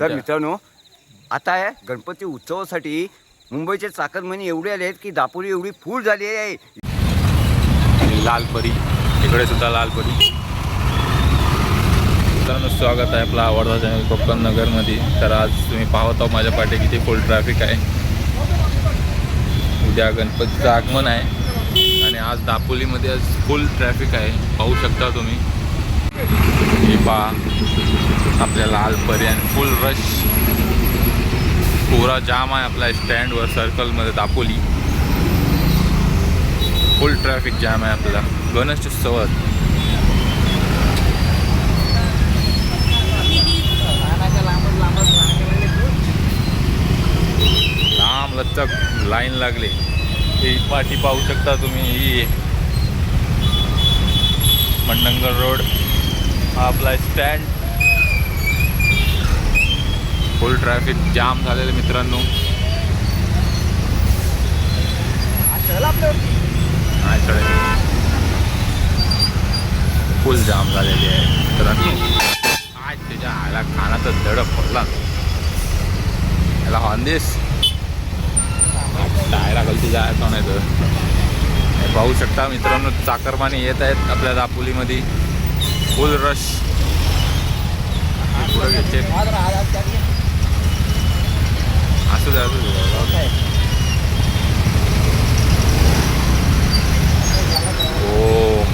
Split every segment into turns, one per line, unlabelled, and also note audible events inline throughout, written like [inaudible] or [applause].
तर. मित्रांनो आता आहे गणपती उत्सवासाठी मुंबईचे चाकरमानी एवढे आले आहेत की दापोली एवढी फुल झाली आहे.
आणि लालपरी इकडे सुद्धा लालपरी मित्रांनो स्वागत आहे आपला आवडता चॅनल कोकण नगरमध्ये. तर आज तुम्ही पाहत आहो माझ्या पाठी किती फुल ट्रॅफिक आहे. उद्या गणपतीचं आगमन आहे. आणि आज दापोलीमध्ये आज फुल ट्रॅफिक आहे. पाहू शकता तुम्ही. हे पहा आपल्या लालपरी फुल रश पुरा जाम आहे आपल्या स्टँडवर सर्कलमध्ये दापोली. फुल ट्रॅफिक जाम आहे आपला गणेशोत्सवात लांब लचक लाईन लागले. हे पाठी पाहू शकता तुम्ही ही. मंडंगल रोड. हा आपला स्टँड फुल ट्रॅफिक जाम झालेलं मित्रांनो. नाही फुल जाम झालेली आहे मित्रांनो. काय त्याच्या आयला खानाचा दड पडला. याला हॉर्न टायरा गलती जायचं नाही तर. पाहू शकता मित्रांनो चाकरमाने येत आहेत आपल्या दापोलीमध्ये. फुल रश पुढे घ्यायचे असू द्या असू द्या ओ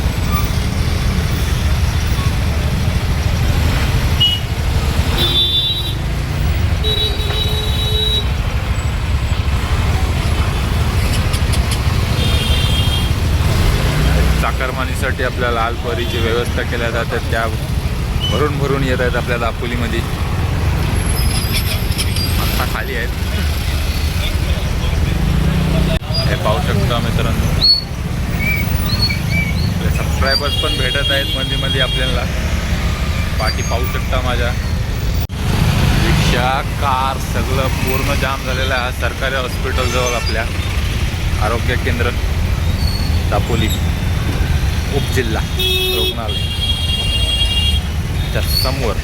चाकरमानीसाठी आपल्या लाल परीची व्यवस्था केल्या जातात त्या भरून भरून येत आहेत आपल्या दापोलीमध्ये आत्ता खाली आहेत. हे पाहू शकता मित्रांनो. आपले सबस्क्रायबर्स पण भेटत आहेत मध्ये मध्ये आपल्याला. पाठी पाहू शकता माझ्या. रिक्षा कार सगळं पूर्ण जाम झालेलं आहे. सरकारी हॉस्पिटलजवळ आपल्या. आरोग्य केंद्र दापोली. उपजिल्हा रुग्णालय. त्या समोर.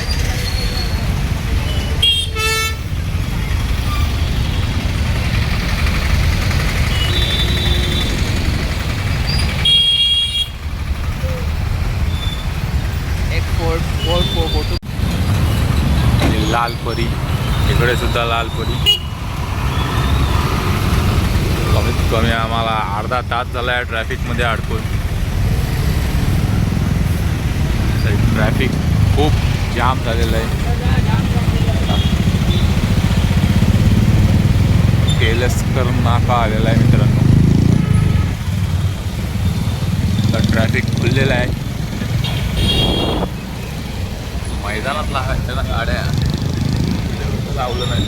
एक फोर्ट फोर फोटो
आणि लालपरी इकडे सुद्धा लालपरी कमीत कमी आम्हाला अर्धा तास झाला आहे ट्रॅफिकमध्ये अडकून. ट्रॅफिक खूप जाम झालेलं आहे. केलसकर नाका आलेला आहे मित्रांनो. तर ट्रॅफिक खुललेलं आहे. मैदानात लागायच्या ना गाड्या लावलं नाही.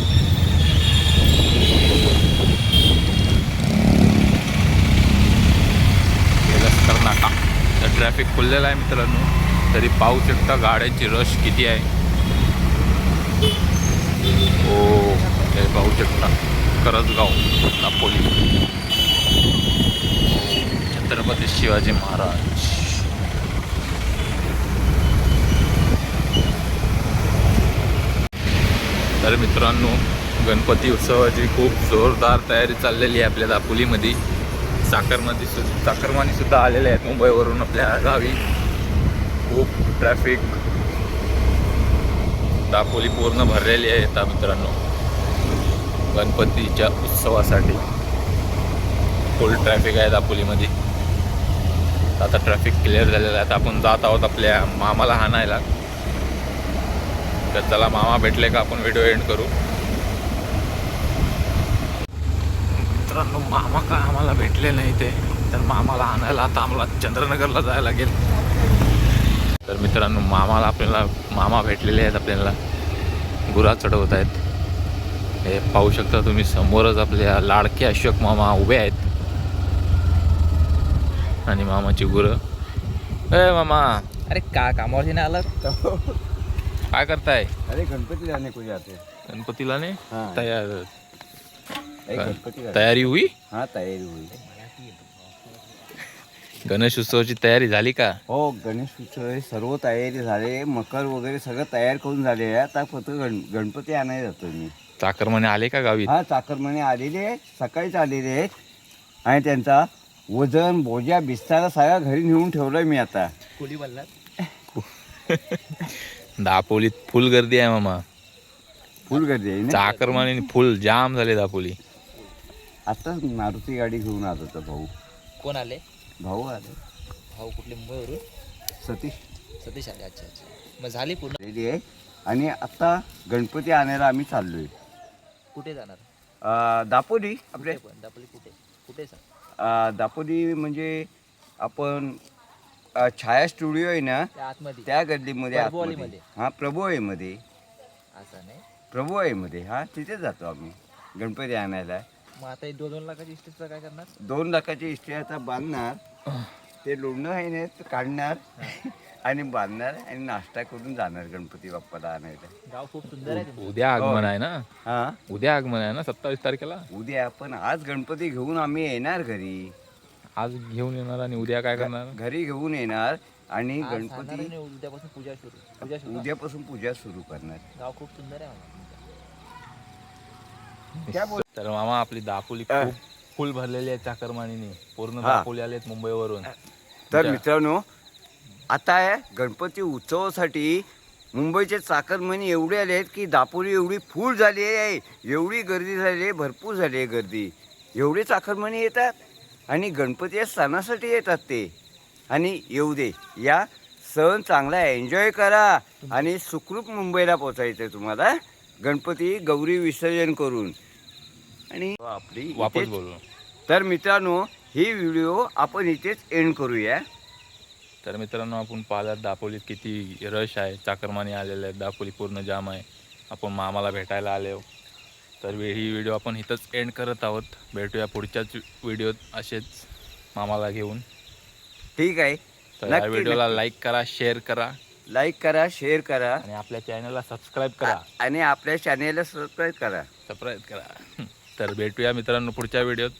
केलस्कर नाका. तर ट्रॅफिक खुललेलं आहे मित्रांनो. तरी पाहू शकता गाड्यांची रश किती आहे. हो हे पाहू शकता. करजगाव दापोली. छत्रपती शिवाजी महाराज. तर मित्रांनो गणपती उत्सवाची खूप जोरदार तयारी चाललेली आहे आपल्या दापोलीमध्ये. साखरमध्ये सु साखरमानी सुद्धा आलेले आहेत मुंबईवरून आपल्या गावी. खूप ट्रॅफिक दापोली पूर्ण भरलेली आहे आता मित्रांनो. गणपतीच्या उत्सवासाठी फुल ट्रॅफिक आहे दापोलीमध्ये. आता ट्रॅफिक क्लिअर झालेलं आहे. आता आपण जात आहोत आपल्या मामाला हाणायला. तर त्याला मामा भेटले का आपण व्हिडिओ एंड करू. मित्रांनो मामा का आम्हाला भेटले नाही ते? तर मामाला आणायला आता आम्हाला चंद्रनगरला जायला लागेल. तर मित्रांनो मामाला आपल्याला मामा भेटलेले आहेत आपल्याला. गुरा चढवत आहेत. हे पाहू शकता तुम्ही समोरच आपल्या लाडके अशोक मामा उभे आहेत. आणि मामाची गुरं. ए मामा.
अरे का कामावरती नाही आलं?
काय करताय?
अरे गणपती जाने को जाते
गणपतीला ने
हाँ।
तयार.
एक गणपती जाते.
तयारी हुई?
हाँ तयारी हुई.
गणेश उत्सवाची तयारी झाली का?
हो गणेश उत्सव सर्व तयारी झाले मकर वगैरे सगळं तयार करून झाले. आहे आता फक्त गण गणपती आणायला जातो मी.
चाकरमाने आले का गावी?
हा चाकरमाने आलेले आहेत सकाळीच आलेले आहेत. आणि त्यांचा वजन बोजा बिस्तारा सगळा घरी नेऊन ठेवलाय मी आता.
कुली बोललात? [laughs]
दापोलीत फुल गर्दी आहे मामा.
फुल गर्दी आहे ना?
चाकरमाने फुल जाम झाले दापोली.
आताच मारुती गाडी घेऊन आलो होता भाऊ.
कोण आले?
भाऊ आले.
भाऊ कुठले मुंबईवरून?
सतीश.
सतीश आले. अच्छा अच्छा. मग झाली पूर्ण?
आहे. आणि आता गणपती आणायला आम्ही चाललोय.
कुठे जाणार?
दापोली आपले.
कुठे पण. दापोली कुठे? कुठे सांग
अं, दापोली म्हणजे आपण अं, छाया स्टुडिओ आहे ना
त्या आतमध्ये.
त्या गल्लीमध्ये
प्रभुवालीमध्ये.
आतमध्ये. हा प्रभुवाईमध्ये
असं नाही.
प्रभुवाईमध्ये हा तिथे जातो आम्ही. गणपती आणायला.
मग आता हे दोन दोन लाखाची इस्टेटचं काय करणार?
दोन लाखाची इस्टे आता बांधणार. ते लोणं आहे ना ते काढणार आणि बांधणार आणि नाश्ता करून जाणार गणपती बाप्पाला आणायला.
गाव खूप सुंदर आहे.
उद्या आगमन आहे ना?
हा?
उद्या आगमन आहे ना सत्तावीस तारखेला?
उद्या पण आज गणपती घेऊन आम्ही येणार घरी.
आज घेऊन येणार आणि उद्या काय करणार?
घरी घेऊन येणार आणि
आज सांगणार
गणपती
उद्यापासून पूजा सुरू. पूजा सुरू का?
उद्यापासून पूजा सुरू करणार.
गाव खूप सुंदर आहे मामा
बोल
तर मामा आपली दापोली
अ.
खूप फुल भरलेली आहे चाकरमानीने. पूर्ण
हा.
दापोली आलेत मुंबईवरून.
तर मित्रांनो आता आहे गणपती उत्सवासाठी मुंबईचे चाकरमणी एवढे आले आहेत की दापोली एवढी फुल झाली आहे एवढी गर्दी झाली आहे भरपूर झाली आहे गर्दी. एवढे चाकरमणी येतात आणि गणपती या सणासाठी येतात ते. आणि येऊ दे या सण चांगला एन्जॉय करा आणि सुखरूप मुंबईला पोचायचं आहे तुम्हाला. गणपती गौरी विसर्जन करून. आणि आपली
वापस
इथेच-
बोलू.
तर मित्रांनो ही व्हिडिओ आपण इथेच एंड करूया.
तर मित्रांनो आपण पाहिलं दापोलीत किती रश आहे. चाकरमानी आलेले आहेत. दापोली पूर्ण जाम आहे. आपण मामाला भेटायला आले तर ही व्हिडिओ आपण इथंच एंड करत आहोत. भेटूया पुढच्याच व्हिडिओत असेच मामाला घेऊन.
ठीक आहे.
तर या व्हिडिओला. लाईक करा शेअर करा.
लाईक करा शेअर करा.
आणि आपल्या चॅनलला सबस्क्राईब करा.
आणि आपल्या चॅनेलला सबस्क्राईब करा.
सबस्क्राईब करा. [laughs] तर भेटूया मित्रांनो पुढच्या व्हिडिओत